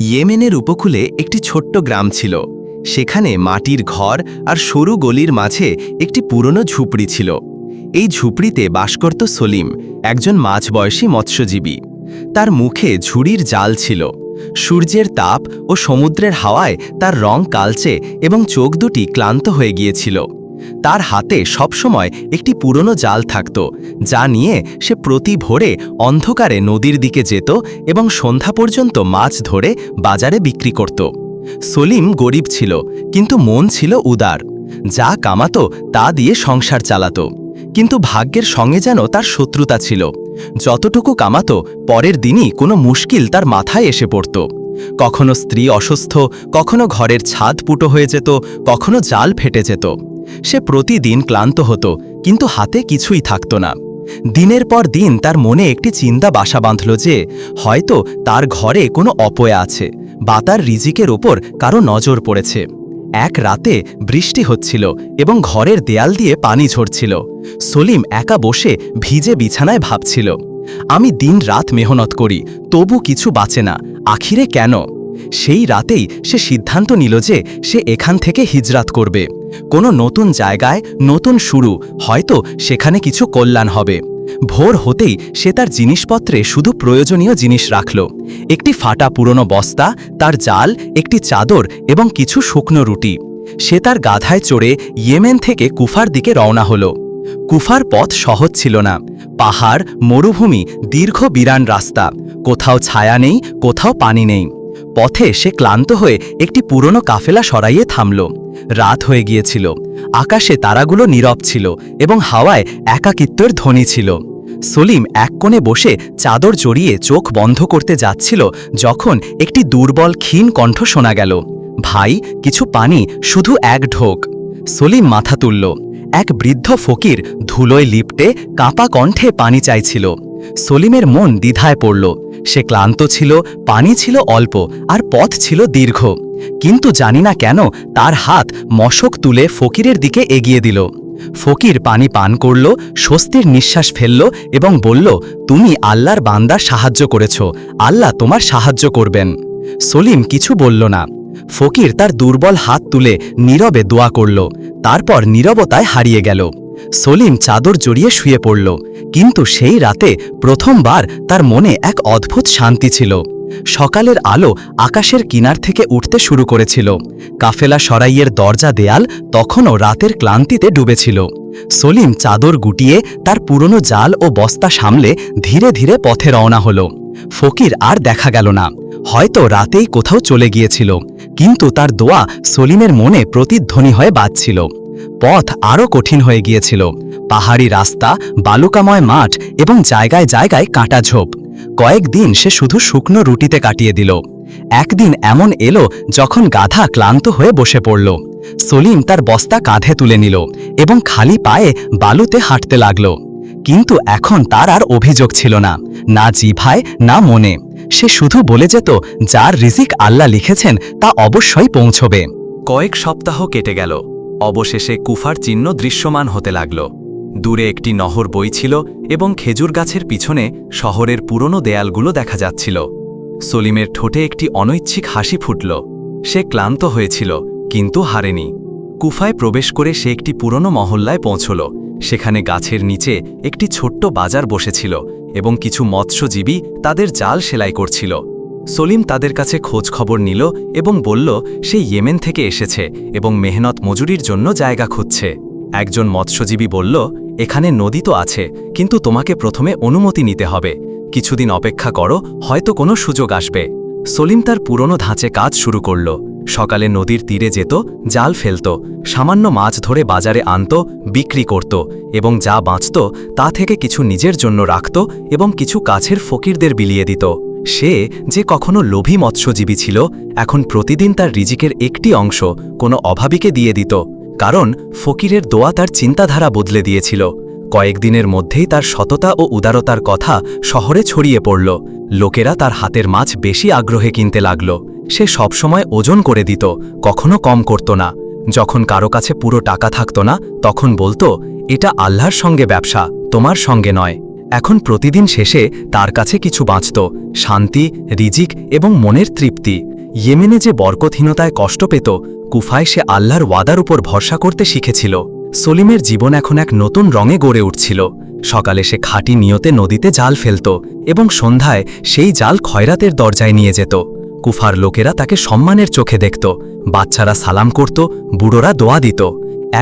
ইয়েমেনের উপকূলে একটি ছোট্ট গ্রাম ছিল। সেখানে মাটির ঘর আর সরু গলির মাঝে একটি পুরনো ঝুপড়ি ছিল। এই ঝুপড়িতে বাস করত সলিম, একজন মাঝবয়সী মৎস্যজীবী। তার মুখে ঝুড়ির জাল ছিল। সূর্যের তাপ ও সমুদ্রের হাওয়ায় তার রং কালচে এবং চোখ দুটি ক্লান্ত হয়ে গিয়েছিল। তার হাতে সবসময় একটি পুরনো জাল থাকত, যা নিয়ে সে প্রতি ভোরে অন্ধকারে নদীর দিকে যেত এবং সন্ধ্যা পর্যন্ত মাছ ধরে বাজারে বিক্রি করত। সলিম গরিব ছিল, কিন্তু মন ছিল উদার। যা কামাতো তা দিয়ে সংসার চালাত। কিন্তু ভাগ্যের সঙ্গে যেন তার শত্রুতা ছিল। যতটুকু কামাতো, পরের দিনই কোনো মুশকিল তার মাথায় এসে পড়ত। কখনো স্ত্রী অসুস্থ, কখনো ঘরের ছাদ পুটো হয়ে যেত, কখনো জাল ফেটে যেত। সে প্রতিদিন ক্লান্ত হতো, কিন্তু হাতে কিছুই থাকত না। দিনের পর দিন তার মনে একটি চিন্তা বাসা বাঁধল যে, হয়তো তার ঘরে কোনো অপয়া আছে বা তার রিজিকের ওপর কারও নজর পড়েছে। এক রাতে বৃষ্টি হচ্ছিল এবং ঘরের দেয়াল দিয়ে পানি ঝরছিল। সলিম একা বসে ভিজে বিছানায় ভাবছিল, আমি দিন রাত মেহনত করি, তবু কিছু বাঁচে না, আখিরে কেন? সেই রাতেই সে সিদ্ধান্ত নিল যে সে এখান থেকে হিজরাত করবে। কোনো নতুন জায়গায় নতুন শুরু, হয়তো সেখানে কিছু কল্যাণ হবে। ভোর হতেই সে তার জিনিসপত্রে শুধু প্রয়োজনীয় জিনিস রাখল। একটি ফাটা পুরনো বস্তা, তার জাল, একটি চাদর এবং কিছু শুকনো রুটি। সে তার গাধায় চড়ে ইয়েমেন থেকে কুফার দিকে রওনা হল। কুফার পথ সহজ ছিল না। পাহাড়, মরুভূমি, দীর্ঘ বিরান রাস্তা। কোথাও ছায়া নেই, কোথাও পানি নেই। পথে সে ক্লান্ত হয়ে একটি পুরনো কাফেলা সরাইয়ে থামল। রাত হয়ে গিয়েছিল। আকাশে তারাগুলো নীরব ছিল এবং হাওয়ায় একাকিত্বের ধ্বনি ছিল। সলিম এক কোণে বসে চাদর জড়িয়ে চোখ বন্ধ করতে যাচ্ছিল যখন একটি দুর্বল, ক্ষীণ কণ্ঠ শোনা গেল। ভাই, কিছু পানি, শুধু এক ঢোক। সলিম মাথা তুলল। এক বৃদ্ধ ফকির ধুলোয় লিপটে কাঁপা কণ্ঠে পানি চাইছিল। সলিমের মন দ্বিধায় পড়ল। সে ক্লান্ত ছিল, পানি ছিল অল্প, আর পথ ছিল দীর্ঘ। কিন্তু জানি না কেন, তার হাত মশক তুলে ফকিরের দিকে এগিয়ে দিল। ফকির পানি পান করল, স্বস্তির নিঃশ্বাস ফেলল এবং বলল, তুমি আল্লাহর বান্দার সাহায্য করেছ, আল্লাহ তোমার সাহায্য করবেন। সলিম কিছু বলল না। ফকির তার দুর্বল হাত তুলে নীরবে দোয়া করল, তারপর নীরবতায় হারিয়ে গেল। সলিম চাদর জড়িয়ে শুয়ে পড়ল। কিন্তু সেই রাতে প্রথমবার তার মনে এক অদ্ভুত শান্তি ছিল। সকালের আলো আকাশের কিনার থেকে উঠতে শুরু করেছিল। কাফেলা সরাইয়ের দরজা দেয়াল তখনও রাতের ক্লান্তিতে ডুবেছিল। সলিম চাদর গুটিয়ে তার পুরনো জাল ও বস্তা সামলে ধীরে ধীরে পথে রওনা হল। ফকির আর দেখা গেল না। হয়তো রাতেই কোথাও চলে গিয়েছিল। কিন্তু তার দোয়া সলিমের মনে প্রতিধ্বনি হয়ে বাজছিল। পথ আরও কঠিন হয়ে গিয়েছিল। পাহাড়ি রাস্তা, বালুকাময় মাঠ এবং জায়গায় জায়গায় কাঁটা ঝোপ। কয়েকদিন সে শুধু শুকনো রুটিতে কাটিয়ে দিল। একদিন এমন এলো যখন গাধা ক্লান্ত হয়ে বসে পড়ল। সলিম তার বস্তা কাঁধে তুলে নিল এবং খালি পায়ে বালুতে হাঁটতে লাগল। কিন্তু এখন তার আর অভিযোগ ছিল না না জিভায়, না মনে। সে শুধু বলে যেত, যার রিজিক আল্লাহ লিখেছেন তা অবশ্যই পৌঁছবে। কয়েক সপ্তাহ কেটে গেল। অবশেষে কুফার চিহ্ন দৃশ্যমান হতে লাগল। দূরে একটি নহর বইছিল এবং খেজুর গাছের পিছনে শহরের পুরনো দেয়ালগুলো দেখা যাচ্ছিল। সলিমের ঠোঁটে একটি অনৈচ্ছিক হাসি ফুটল। সে ক্লান্ত হয়েছিল, কিন্তু হারেনি। কুফায় প্রবেশ করে সে একটি পুরনো মহল্লায় পৌঁছল। সেখানে গাছের নিচে একটি ছোট্ট বাজার বসেছিল এবং কিছু মৎস্যজীবী তাদের জাল সেলাই করছিল। সলিম তাদের কাছে খোঁজ খবর নিল এবং বলল, সে ইয়েমেন থেকে এসেছে এবং মেহনত মজুরির জন্য জায়গা খুঁজছে। একজন মৎস্যজীবী বলল, এখানে নদী তো আছে, কিন্তু তোমাকে প্রথমে অনুমতি নিতে হবে। কিছুদিন অপেক্ষা করো, হয়তো কোনো সুযোগ আসবে। সলিম তার পুরনো ধাঁচে কাজ শুরু করল। সকালে নদীর তীরে যেত, জাল ফেলত, সামান্য মাছ ধরে বাজারে আনত, বিক্রি করত এবং যা বাঁচত তা থেকে কিছু নিজের জন্য রাখত এবং কিছু কাছের ফকিরদের বিলিয়ে দিত। সে যে কখনো লোভী মৎস্যজীবী ছিল, এখন প্রতিদিন তার রিজিকের একটি অংশ কোনো অভাবীকে দিয়ে দিত। কারণ ফকিরের দোয়া তার চিন্তাধারা বদলে দিয়েছিল। কয়েকদিনের মধ্যেই তার সততা ও উদারতার কথা শহরে ছড়িয়ে পড়ল। লোকেরা তার হাতের মাছ বেশি আগ্রহে কিনতে লাগল। সে সবসময় ওজন করে দিত, কখনো কম করত না। যখন কারও কাছে পুরো টাকা থাকত না, তখন বলতো, এটা আল্লাহর সঙ্গে ব্যবসা, তোমার সঙ্গে নয়। এখন প্রতিদিন শেষে তার কাছে কিছু বাঁচত, শান্তি, রিজিক এবং মনের তৃপ্তি। ইয়েমেনে যে বরকতহীনতায় কষ্ট পেত, কুফায় সে আল্লাহর ওয়াদার উপর ভরসা করতে শিখেছিল। সলিমের জীবন এখন এক নতুন রঙে গড়ে উঠছিল। সকালে সে খাঁটি নিয়তে নদীতে জাল ফেলত এবং সন্ধ্যায় সেই জাল খয়রাতের দরজায় নিয়ে যেত। কুফার লোকেরা তাকে সম্মানের চোখে দেখত, বাচ্চারা সালাম করত, বুড়োরা দোয়া দিত।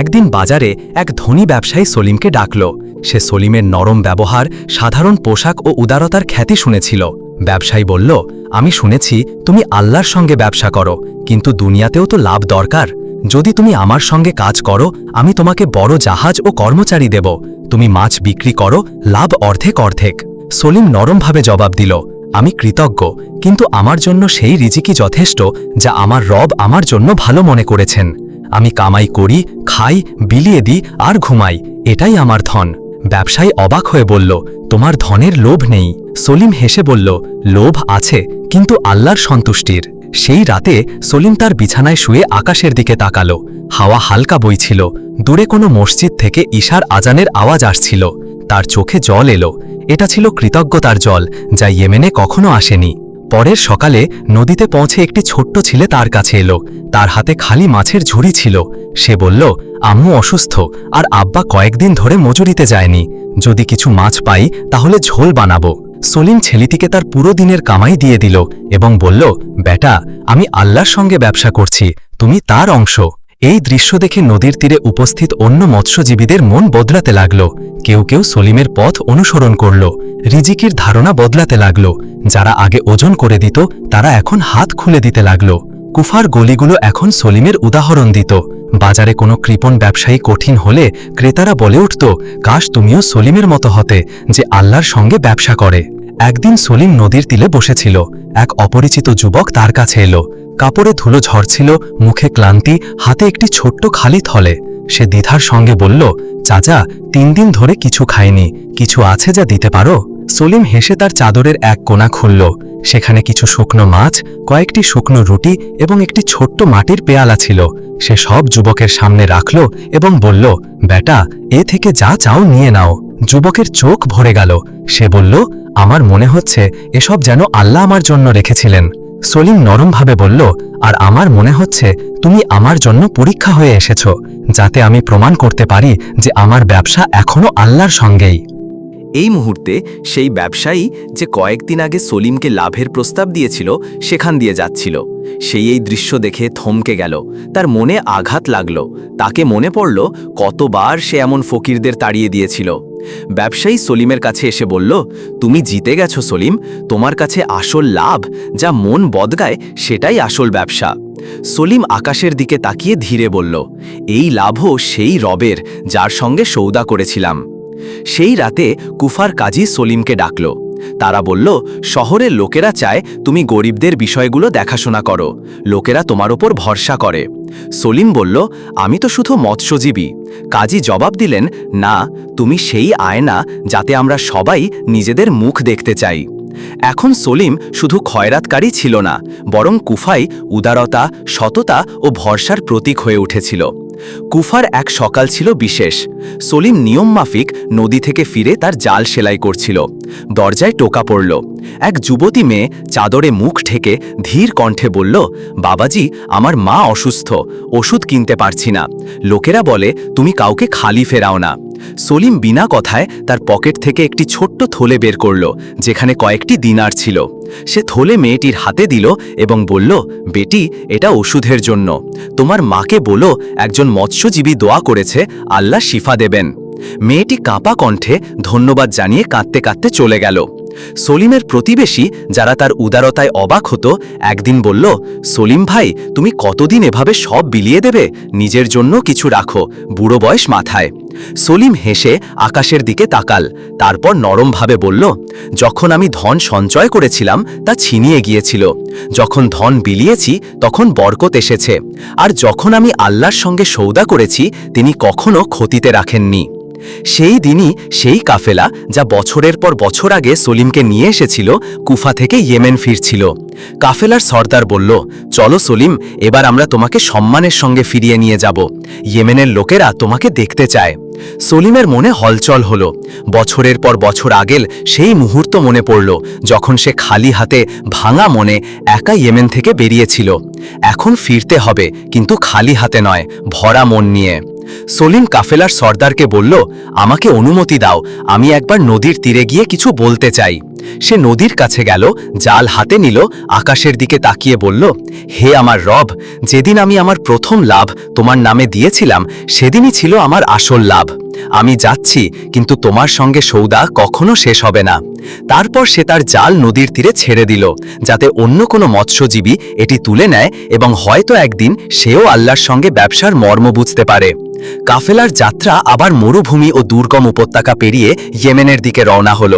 একদিন বাজারে এক ধনী ব্যবসায়ী সলিমকে ডাকল সে সলিমের নরম ব্যবহার, সাধারণ পোশাক ও উদারতার খ্যাতি শুনেছিল। ব্যবসায়ী বলল, আমি শুনেছি তুমি আল্লাহর সঙ্গে ব্যবসা করো, কিন্তু দুনিয়াতেও তো লাভ দরকার। যদি তুমি আমার সঙ্গে কাজ করো, আমি তোমাকে বড় জাহাজ ও কর্মচারী দেব। তুমি মাছ বিক্রি করো, লাভ অর্ধেক অর্ধেক। সলিম নরমভাবে জবাব দিল, আমি কৃতজ্ঞ, কিন্তু আমার জন্য সেই রিজিকি যথেষ্ট যা আমার রব আমার জন্য ভালো মনে করেছেন। আমি কামাই করি, খাই, বিলিয়ে দিই আর ঘুমাই, এটাই আমার ধন। ব্যবসায়ী অবাক হয়ে বলল, তোমার ধনের লোভ নেই। সলিম হেসে বলল, লোভ আছে, কিন্তু আল্লাহর সন্তুষ্টির। সেই রাতে সলিম তার বিছানায় শুয়ে আকাশের দিকে তাকালো। হাওয়া হালকা বইছিল দূরে কোনো মসজিদ থেকে ঈশার আজানের আওয়াজ আসছিল। তার চোখে জল এলো। এটা ছিল কৃতজ্ঞতার জল, যা ইয়েমেনে কখনো আসেনি। পরের সকালে নদীতে পৌঁছে একটি ছোট্ট ছেলে তার কাছে এলো। তার হাতে খালি মাছের ঝুড়ি ছিল। সে বলল, আম্মু অসুস্থ, আর আব্বা কয়েকদিন ধরে মজুরিতে যায়নি। যদি কিছু মাছ পাই, তাহলে ঝোল বানাবো। সলিম ছেলেটিকে তার পুরো দিনের কামাই দিয়ে দিল এবং বলল, বেটা, আমি আল্লাহর সঙ্গে ব্যবসা করছি, তুমি তার অংশ। এই দৃশ্য দেখে নদীর তীরে উপস্থিত অন্য মৎস্যজীবীদের মন বদলাতে লাগল। কেউ কেউ সলিমের পথ অনুসরণ করল। রিজিকির ধারণা বদলাতে লাগল। যারা আগে ওজন করে দিত, তারা এখন হাত খুলে দিতে লাগল। কুফার গলিগুলো এখন সলিমের উদাহরণ দিত। বাজারে কোনো কৃপণ ব্যবসায়ী কঠিন হলে ক্রেতারা বলে উঠত, কাশ তুমিও সলিমের মতো হতে, যে আল্লাহর সঙ্গে ব্যবসা করে। একদিন সলিম নদীর তীরে বসেছিল। এক অপরিচিত যুবক তার কাছে এলো। কাপড়ে ধুলো ঝরছিল, মুখে ক্লান্তি, হাতে একটি ছোট্ট খালি থলে। সে দ্বিধার সঙ্গে বলল, চাচা, তিন দিন ধরে কিছু খায়নি কিছু আছে যা দিতে পারো? সলিম হেসে তার চাদরের এক কোণা খুলল। সেখানে কিছু শুকনো মাছ, কয়েকটি শুকনো রুটি এবং একটি ছোট্ট মাটির পেয়ালা ছিল। সে সব যুবকের সামনে রাখল এবং বলল, বেটা, এ থেকে যা চাও নিয়ে নাও। যুবকের চোখ ভরে গেল। সে বলল আমার মনে হচ্ছে এসব যেন আল্লাহ আমার জন্য রেখেছিলেন। সলিম নরমভাবে বলল, আর আমার মনে হচ্ছে তুমি আমার জন্য পরীক্ষা হয়ে এসেছ, যাতে আমি প্রমাণ করতে পারি যে আমার ব্যবসা এখনও আল্লাহর সঙ্গেই। এই মুহূর্তে সেই ব্যবসায়ী যে কয়েকদিন আগে সলিমকে লাভের প্রস্তাব দিয়েছিল, সেখান দিয়ে যাচ্ছিল। সেই এই দৃশ্য দেখে থমকে গেল। তার মনে আঘাত লাগল। তাকে মনে পড়ল, কতবার সে এমন ফকিরদের তাড়িয়ে দিয়েছিল। ব্যবসায়ী সলিমের কাছে এসে বলল, তুমি জিতে গেছো সলিম। তোমার কাছে আসল লাভ, যা মন বদগায়, সেটাই আসল ব্যবসা। সলিম আকাশের দিকে তাকিয়ে ধীরে বলল, এই লাভও সেই রবের, যার সঙ্গে সৌদা করেছিলাম। সেই রাতে কুফার কাজী সলিমকে ডাকল। তারা বলল, শহরের লোকেরা চায় তুমি গরিবদের বিষয়গুলো দেখাশোনা করো। লোকেরা তোমার ওপর ভরসা করে। সলিম বলল, আমি তো শুধু মৎস্যজীবী। কাজী জবাব দিলেন, না, তুমি সেই আয়না যাতে আমরা সবাই নিজেদের মুখ দেখতে চাই। এখন সলিম শুধু খয়রাতকারী ছিল না, বরং কুফাই উদারতা, সততা ও ভরসার প্রতীক হয়ে উঠেছিল। কুফার এক সকাল ছিল বিশেষ। সলিম নিয়ম মাফিক নদী থেকে ফিরে তার জাল সেলাই করছিল। দরজায় টোকা পড়ল। এক যুবতী মেয়ে চাদরে মুখ ঠেকে ধীর কণ্ঠে বলল, বাবাজি, আমার মা অসুস্থ, ওষুধ কিনতে পারছি না। লোকেরা বলে, তুমি কাউকে খালি ফেরাও না। সলিম বিনা কথায় তার পকেট থেকে একটি ছোট্ট থলে বের করল, যেখানে কয়েকটি দিনার ছিল। সে থলে মেয়েটির হাতে দিল এবং বলল, বেটি, এটা ওষুধের জন্য। তোমার মাকে বলো, একজন মৎস্যজীবী দোয়া করেছে, আল্লাহ শিফা দেবেন। মেয়েটি কাঁপা কণ্ঠে ধন্যবাদ জানিয়ে কাঁদতে কাঁদতে চলে গেল। সলিমের প্রতিবেশী যারা তার উদারতায় অবাক হতো, একদিন বলল, সলিম ভাই, তুমি কতদিন এভাবে সব বিলিয়ে দেবে? নিজের জন্য কিছু রাখো, বুড়ো বয়স মাথায়। সলিম হেসে আকাশের দিকে তাকাল, তারপর নরমভাবে বলল, যখন আমি ধন সঞ্চয় করেছিলাম, তা ছিনিয়ে গিয়েছিল। যখন ধন বিলিয়েছি, তখন বরকত এসেছে। আর যখন আমি আল্লাহর সঙ্গে সৌদা করেছি, তিনি কখনো ক্ষতিতে রাখেননি। সেই দিনই সেই কাফেলা, যা বছরের পর বছর আগে সলিমকে নিয়ে এসেছিল, কুফা থেকে ইয়েমেন ফিরছিল। কাফেলার সর্দার বলল, চলো সলিম, এবার আমরা তোমাকে সম্মানের সঙ্গে ফিরিয়ে নিয়ে যাব। ইয়েমেনের লোকেরা তোমাকে দেখতে চায়। সলিমের মনে হলচল হল। বছরের পর বছর আগেল সেই মুহূর্ত মনে পড়ল, যখন সে খালি হাতে, ভাঙা মনে একা ইয়েমেন থেকে বেরিয়েছিল। এখন ফিরতে হবে, কিন্তু খালি হাতে নয়, ভরা মন নিয়ে। সলিম কাফেলার সর্দারকে বলল, আমাকে অনুমতি দাও, আমি একবার নদীর তীরে গিয়ে কিছু বলতে চাই। সে নদীর কাছে গেল, জাল হাতে নিল, আকাশের দিকে তাকিয়ে বলল, হে আমার রব, যেদিন আমি আমার প্রথম লাভ তোমার নামে দিয়েছিলাম, সেদিনই ছিল আমার আসল লাভ। আমি যাচ্ছি, কিন্তু তোমার সঙ্গে সৌদা কখনো শেষ হবে না। তারপর সে তার জাল নদীর তীরে ছেড়ে দিল, যাতে অন্য কোনো মৎস্যজীবী এটি তুলে নেয় এবং হয়তো একদিন সেও আল্লাহর সঙ্গে ব্যবসার মর্ম বুঝতে পারে। কাফেলার যাত্রা আবার মরুভূমি ও দুর্গম উপত্যকা পেরিয়ে ইয়েমেনের দিকে রওনা হল।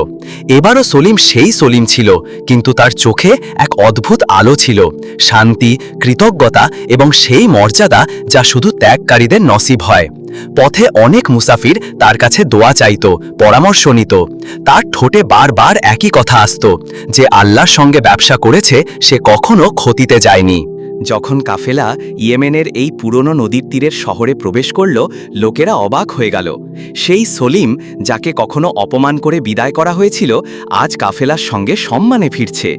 এবারও সলিম সেই সলিম ছিল, কিন্তু তার চোখে এক অদ্ভুত আলো ছিল। শান্তি, কৃতজ্ঞতা এবং সেই মর্যাদা যা শুধু ত্যাগকারীদের নসিব হয়। পথে অনেক মুসাফির তার কাছে দোয়া চাইত, পরামর্শ নিত। তার ঠোঁটে বারবার একই কথা আসত, যে আল্লাহর সঙ্গে ব্যবসা করেছে সে কখনো ক্ষতিতে যায়নি। যখন কাফেলা ইয়েমেনের এই পুরনো নদীর তীরের শহরে প্রবেশ করল, লোকেরা অবাক হয়ে গেল। সেই সলিম, যাকে কখনো অপমান করে বিদায় করা হয়েছিল, আজ কাফেলার সঙ্গে সম্মানে ফিরছে।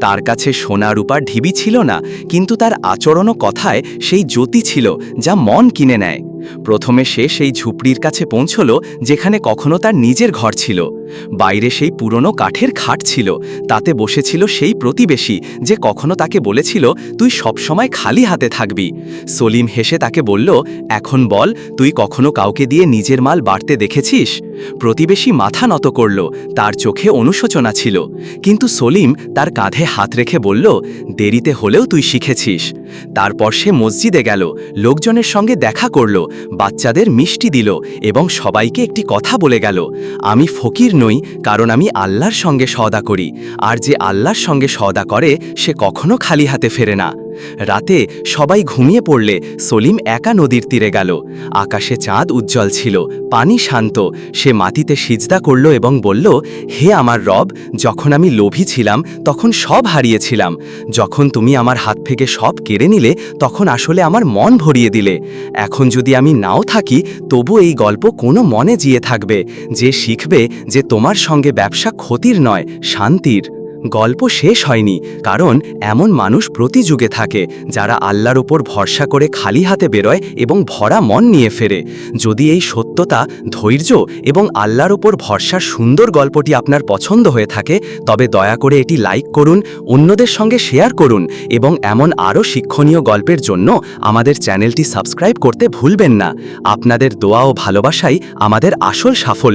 তার কাছে সোনা রূপার ঢিবি ছিল না, কিন্তু তার আচরণ ও কথায় সেই জ্যোতি ছিল, যা মন কিনে নেয়। প্রথমে সে সেই ঝুপড়ির কাছে পৌঁছল, যেখানে কখনো তার নিজের ঘর ছিল। বাইরে সেই পুরনো কাঠের খাট ছিল, তাতে বসেছিল সেই প্রতিবেশী যে কখনো তাকে বলেছিল, তুই সবসময় খালি হাতে থাকবি। সলিম হেসে তাকে বলল, এখন বল, তুই কখনো কাউকে দিয়ে নিজের মাল বাড়তে দেখেছিস? প্রতিবেশী মাথা নত করল, তার চোখে অনুশোচনা ছিল। কিন্তু সলিম তার কাঁধে হাত রেখে বলল, দেরিতে হলেও তুই শিখেছিস। তারপর সে মসজিদে গেল, লোকজনের সঙ্গে দেখা করল, বাচ্চাদের মিষ্টি দিল এবং সবাইকে একটি কথা বলে গেল, আমি ফকির নই, কারণ আমি আল্লাহর সঙ্গে সদা করি। আর যে আল্লাহর সঙ্গে সদা করে, সে কখনো খালি হাতে ফেরে না। রাতে সবাই ঘুমিয়ে পড়লে সলিম একা নদীর তীরে গেল। আকাশে চাঁদ উজ্জ্বল ছিল, পানি শান্ত। সে মাটিতে সিজদা করল এবং বলল, হে আমার রব, যখন আমি লোভী ছিলাম, তখন সব হারিয়েছিলাম। যখন তুমি আমার হাত থেকে সব কেড়ে নিলে, তখন আসলে আমার মন ভরিয়ে দিলে। এখন যদি আমি নাও থাকি, তবু এই গল্প কোনো মনে জিয়ে থাকবে। যে শিখবে যে তোমার সঙ্গে ব্যবসা ক্ষতির নয়, শান্তির। গল্প শেষ হয়নি, কারণ এমন মানুষ প্রতি যুগে থাকে যারা আল্লাহর ওপর ভরসা করে খালি হাতে বেরোয় এবং ভরা মন নিয়ে ফেরে। যদি এই সত্যতা, ধৈর্য এবং আল্লাহর ওপর ভরসার সুন্দর গল্পটি আপনার পছন্দ হয়ে থাকে, তবে দয়া করে এটি লাইক করুন, অন্যদের সঙ্গে শেয়ার করুন এবং এমন আরও শিক্ষণীয় গল্পের জন্য আমাদের চ্যানেলটি সাবস্ক্রাইব করতে ভুলবেন না। আপনাদের দোয়া ও ভালোবাসাই আমাদের আসল সাফল্য।